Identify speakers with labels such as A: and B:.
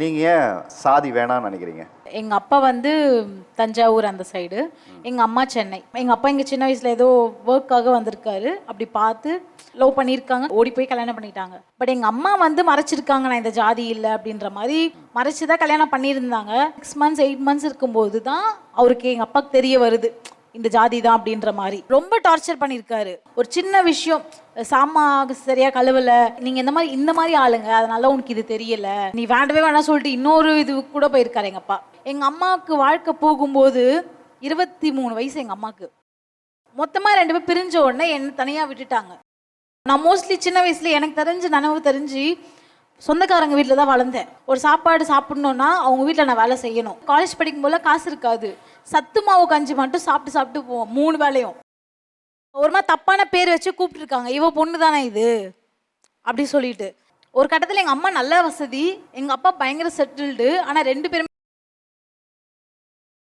A: நீங்க ஏன் சாதி வேணாம்னு நினைக்கிறீங்க?
B: எங்க அப்பா வந்து தஞ்சாவூர் அந்த சைடு எங்க அம்மா சென்னை. எங்க அப்பா இங்க சின்ன வயசுல ஏதோ ஒர்க்காக வந்திருக்காரு. அப்படி பார்த்து லவ் பண்ணியிருக்காங்க. ஓடி போய் கல்யாணம் பண்ணிட்டாங்க. பட் எங்க அம்மா வந்து மறைச்சிருக்காங்க நான் இந்த ஜாதி இல்லை அப்படின்ற மாதிரி மறைச்சி தான் கல்யாணம் பண்ணியிருந்தாங்க. சிக்ஸ் மந்த்ஸ் எயிட் மந்த்ஸ் இருக்கும்போது தான் அவருக்கு எங்க அப்பாவுக்கு தெரிய வருது. இந்த ஜாதி தான் அப்படின்ற மாதிரி. ரொம்ப டார்ச்சர் பண்ணியிருக்காரு. ஒரு சின்ன விஷயம் சாமா சரியா கழுவல. நீங்க இந்த மாதிரி இந்த மாதிரி ஆளுங்க அதனால உனக்கு இது தெரியல. நீ வேண்டவே வேணாம் சொல்லிட்டு இன்னொரு இது கூட போயிருக்காரு எங்க அப்பா. எங்க அம்மாவுக்கு வாழ்க்கை போகும்போது இருபத்தி மூணு வயசு எங்க அம்மாவுக்கு மொத்தமா ரெண்டு பேர் பிரிஞ்ச உடனே என்ன தனியா விட்டுட்டாங்க. நான் மோஸ்ட்லி சின்ன வயசுல எனக்கு தெரிஞ்சு நனவு தெரிஞ்சு சொந்தக்காரங்க வீட்டில் தான் வளர்ந்தேன். ஒரு சாப்பாடு சாப்பிட்ணுன்னா அவங்க வீட்டில் நான் வேலை செய்யணும். காலேஜ் படிக்கும் போல காசு இருக்காது. சத்து மாவு கஞ்சி மட்டும் சாப்பிட்டு சாப்பிட்டு போவோம். மூணு வேலையும். ஒரு மாதிரி தப்பான பேர் வச்சு கூப்பிட்டுருக்காங்க. இவ பொண்ணு தானே இது? அப்படி சொல்லிட்டு. ஒரு கட்டத்தில் எங்கள் அம்மா நல்ல வசதி எங்கள் அப்பா பயங்கர செட்டில்டு ஆனால் ரெண்டு பேருமே